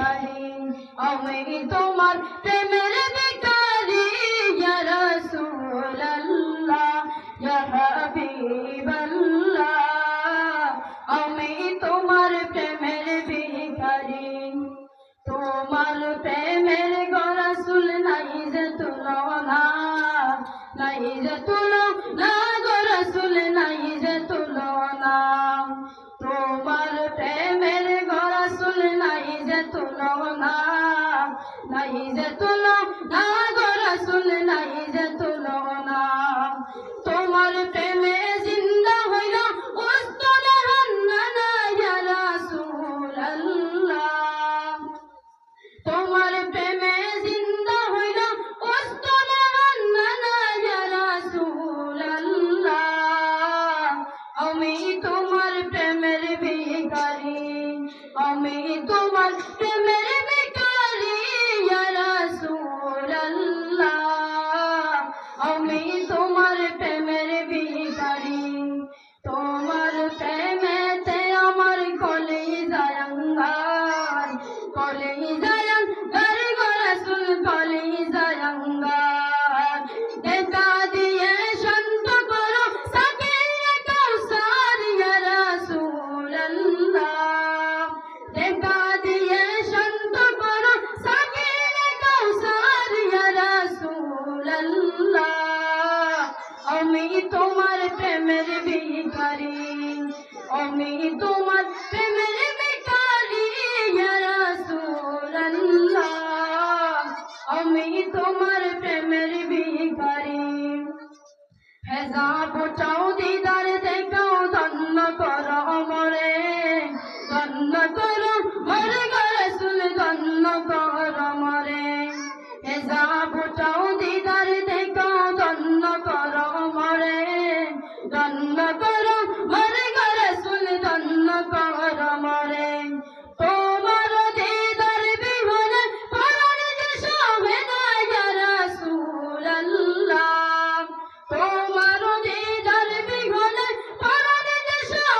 ভিখারি আমি তোমার প্রেমের ভিখারি, ইয়া রাসূলুল্লাহ, ইয়া হাবিবাল্লাহ। আমি তোমার প্রেমের ভিখারি, তোমার প্রেমের গরাসুল নাই যে তুলনা, নাই যে তুলো না গরাসুল নাই যে তুলনা। তুলনা নাই যে তুলো না গরাসুল নাই যে তুলনা তোমার প্রেমে আমি তোমার প্রেমের ভিখারি তোমার প্রেমেতে আমার কলেজ জায়ঙ্গার কলে আমি তোমার প্রেমের ভিখারি, আমি তোমার প্রেমের ভিখারি, ইয়া রাসূলুল্লাহ। আমি তোমার প্রেমের ভিখারি। হেজা